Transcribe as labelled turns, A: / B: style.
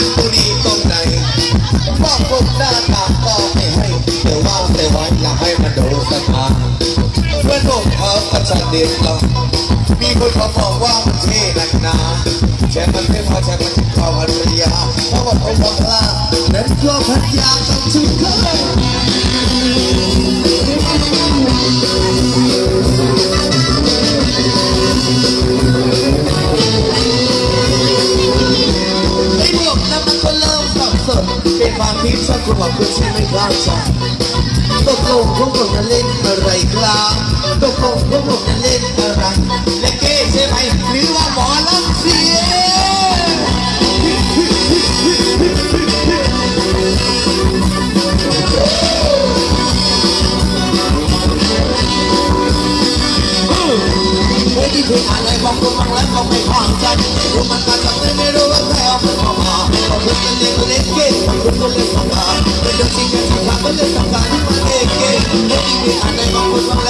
A: านบุรีตรงไหนบอกผมหน้าตาบอกไม่ให้เดี๋ยวว่างแต่ไว้อยากให้มันโดูสถานเพื่อนผมเขาประชันเด็ดเรามีคนเขาบอกว่ามันเท่นักหนาแช่มันไม่พอแช่มันเถึงเขาพัทยาเราบอกเขาบอกว่านั้นก็พัทยาต้องถึงเขา เป็นความคิดชอบคนบอกคุณใช่ไหมครับจ๊ะตกลงพวกผมจะเล่นอะไรครับตกลงพวกผมจะเล่นอะไรเล่นเก้ใช่ไหมหรือว่าหมอลำเสียเฮ้ยที่เพลงอะไรบอกกูฟังแล้วก็ไม่ฟังใจรู้มันมาจากไห เก้บอกคุณจะเล่นสังหา